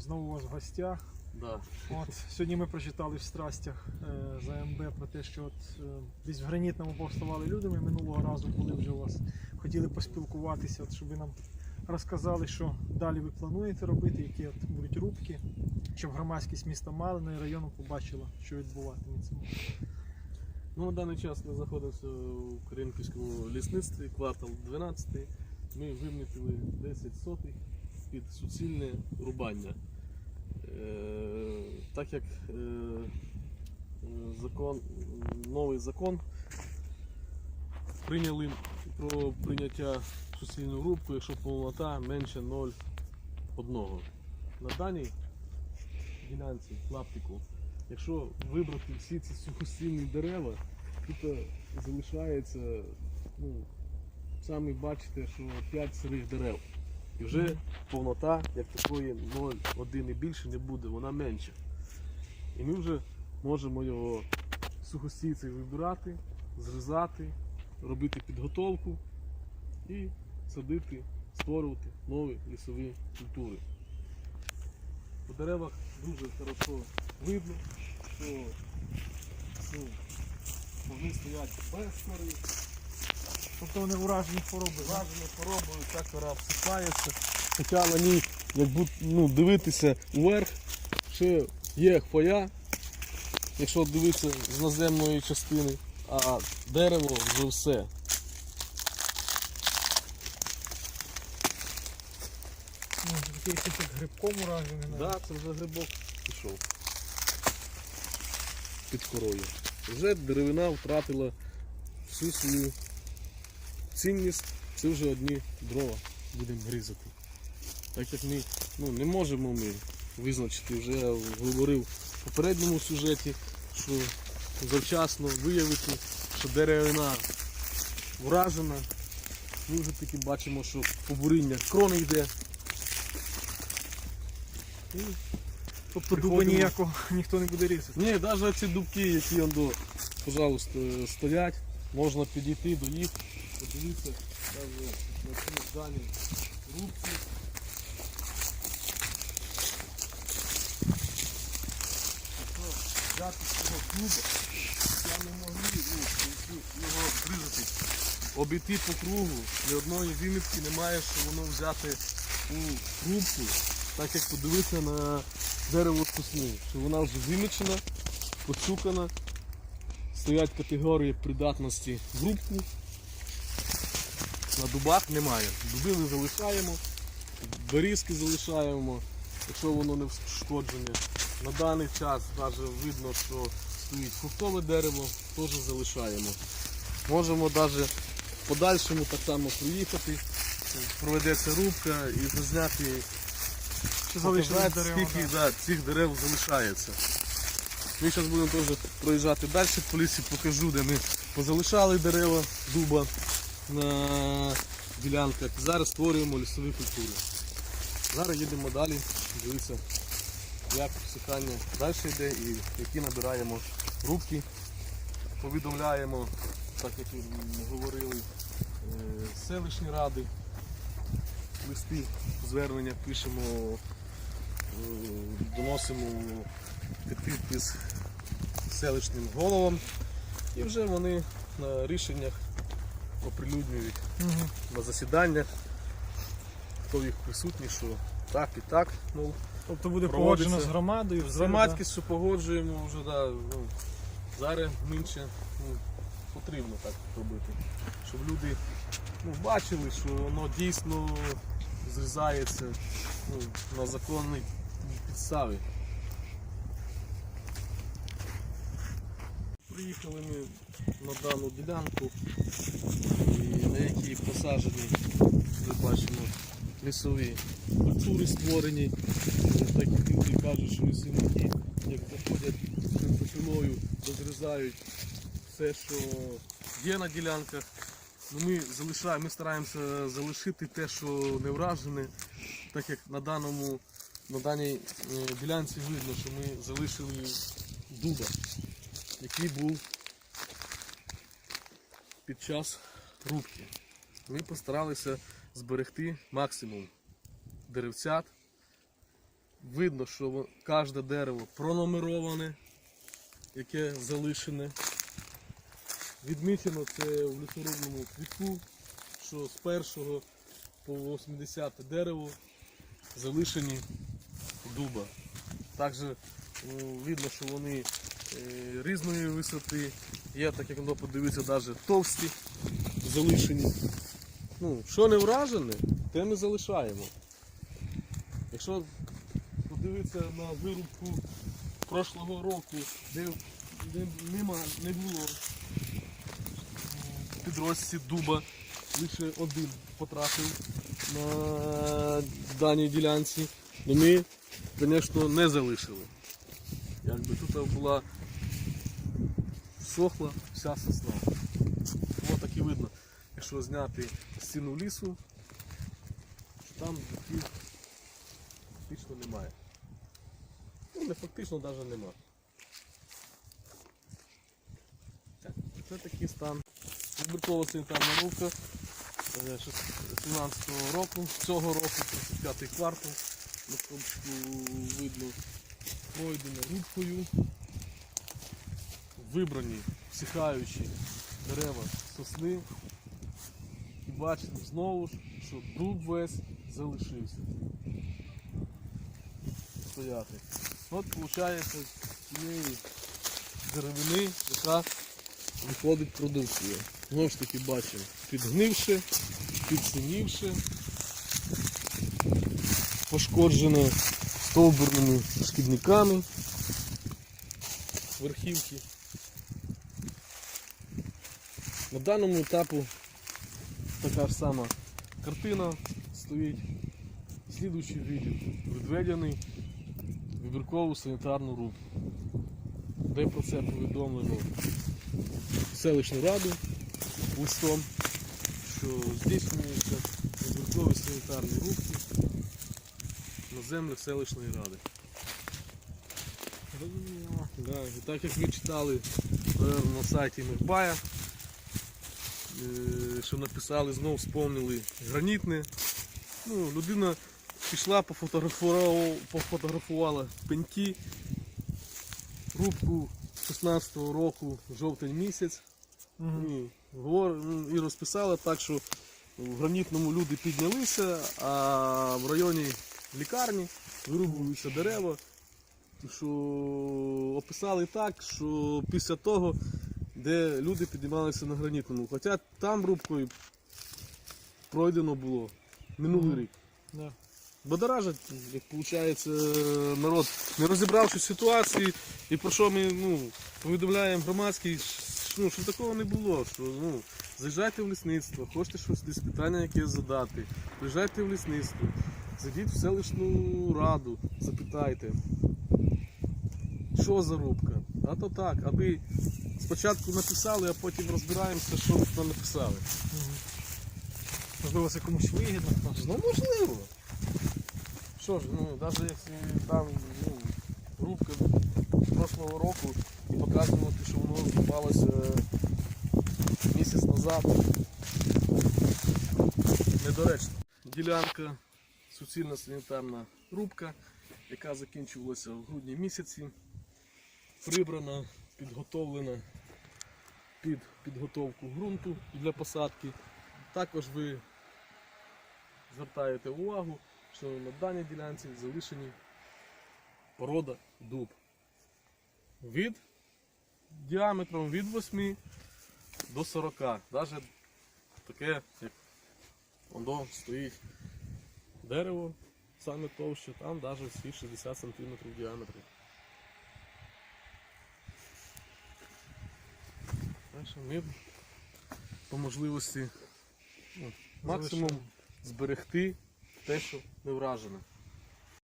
знову у вас в гостях. Да. От, сьогодні ми прочитали в страстях е, за МБ про те, що от, е, десь в гранітному повставали люди. Ми минулого разу були вже у вас, хотіли поспілкуватися, от, щоб ви нам розказали, що далі ви плануєте робити, які от будуть рубки, щоб громадськість міста Малина і району побачила, що відбуватиметься. Ну, на даний час ми знаходимося у Корінківському лісництві, квартал 12. Ми вимітили 10 сотих під суцільне рубання. Е, так як е, закон, новий закон прийняли про прийняття суцільної рубки, якщо повнота менше 0,1. На даній ділянці клаптику Якщо вибрати всі ці сухостійні дерева, тут е, залишається, ну, самі бачите, що 5 сирих дерев. І вже повнота, як такої 0,1 і більше не буде, вона менша. І ми вже можемо його сухостійцей вибирати, зрізати, робити підготовку і садити, створювати нові лісові культури. По деревах дуже хорошо видно, що ну, вони стоять без кори, Тобто вони вражені хвороби. да? вражені хворобою, ця кора обсипається. Хоча на ній, як ну, дивитися вверх, ще є хвоя, якщо дивитися з наземної частини, а дерево вже все. Ну, такий як грибком уражений. навіть. Да, це вже грибок пішов під корою. Вже деревина втратила всю свою цінність, це вже одні дрова будемо різати. Так як ми ну, не можемо ми визначити, вже я говорив в попередньому сюжеті, що завчасно виявити, що деревина вражена. Ми вже таки бачимо, що побуріння крони йде. І Тобто дуба ніякого ніхто не буде різати. ні, навіть ці дубки, які он до, пожалуйста, стоять, можна підійти до їх, подивитися на ці дані рубці. Взяти цього клуба, я не могли ну, його зрізати. Обійти по кругу, ні одної вимітки немає, що воно взяти у рубку, так як подивитися на дерево кусні, що вона вже вимічена, поцюкана, стоять категорії придатності в рубку. На дубах немає. Дуби ми залишаємо, берізки залишаємо, якщо воно не вшкоджене. На даний час навіть видно, що стоїть фруктове дерево, теж залишаємо. Можемо навіть в подальшому так само приїхати, проведеться рубка і зазняти скільки да, цих дерев залишається. Ми зараз будемо теж проїжджати далі по лісі, покажу, де ми позалишали дерева дуба на ділянках. Зараз створюємо лісові культури. Зараз їдемо далі, дивитися, як всихання далі йде і які набираємо рубки. Повідомляємо, так як говорили, е, селищні ради, листи, звернення пишемо Е, доносимо під підпис селищним головам і вже вони на рішеннях оприлюднюють Мгм. на засіданнях, хто їх присутній, що так і так. Ну, Тобто буде Проводиться. погоджено з громадою. з громадськістю погоджуємо вже да, ну, зараз менше ну, потрібно так робити. Щоб люди ну, бачили, що воно дійсно зрізається ну, на законній підставі. Приїхали ми на дану ділянку, на якій посаджені, ви бачимо, лісові культури створені. Так люди кажуть, що лісівники, як заходять за пилою, розрізають все, що є на ділянках. Ну, ми залишаємо, ми стараємося залишити те, що не вражене, так як на даному на даній е, ділянці видно, що ми залишили дуба, який був під час рубки. Ми постаралися зберегти максимум деревцят, видно, що кожне дерево пронумероване, яке залишене. Відмічено це в лісорубному квітку, що з першого по 80 дерево залишені дуба. Також ну, видно, що вони е, різної висоти. Є, так як воно подивитися, навіть товсті залишені. Ну, що не вражене, те ми залишаємо. Якщо подивитися на вирубку прошлого року, де, де нема, не було м, підрості дуба, лише один потрапив на даній ділянці, то ми, звісно, не залишили. Якби тут була сохла вся сосна. Ось так і видно, якщо зняти стіну лісу, що там дубів фактично немає. Ну, не фактично навіть нема. Так, Це такий стан. Вибіркова санітарна рубка е, 17 року, цього року, 35 квартал. На видно пройдено рубкою. Вибрані всихаючі дерева сосни. І бачимо знову ж, що дуб весь залишився стояти. От виходить з цієї деревини, яка виходить продукція. Знову ж таки бачимо, підгнивши, підсинівши, пошкоджене стовбурними шкідниками верхівки. На даному етапу така ж сама картина стоїть. Слідуючий відділ відведений вибіркову санітарну рубку, де про це повідомлено селищну раду листом, що здійснюються вибіркові санітарні рубки на землях селищної ради. Да, і так як ви читали на сайті Мирбая, е, що написали, знов вспомнили гранітне. Ну, людина пішла, пофотографувала, пофотографувала пеньки, рубку 16-го року, жовтень місяць, Мгм. і, ну, і розписала так, що в гранітному люди піднялися, а в районі лікарні вирубуються дерева. Що описали так, що після того, де люди піднімалися на гранітному. Хоча там рубкою пройдено було минулий рік. Да. Бодоражать, як виходить, народ, не розібравшись в ситуації, і про що ми ну, повідомляємо громадський, ну, що такого не було. Що, ну, заїжджайте в лісництво, хочете щось десь питання якесь задати, приїжджайте в лісництво, зайдіть в селищну раду, запитайте, що за рубка. А то так, аби спочатку написали, а потім розбираємося, що там написали. Мгм. Можливо, це комусь вигідно. Ну можливо. Що ж, ну, навіть якщо там ну, рубка прошлого року і показувати, що воно зрубалося місяць назад. Недоречно. Ділянка, суцільна санітарна рубка, яка закінчувалася в грудні місяці. Прибрана, підготовлена під підготовку ґрунту для посадки. Також ви звертаєте увагу, що на даній ділянці залишені порода дуб. Від діаметром від 8 до 40. Навіть таке, як воно стоїть дерево, саме товще, там навіть всі 60 см в Так що ми по можливості ну, максимум зберегти те, що не вражене.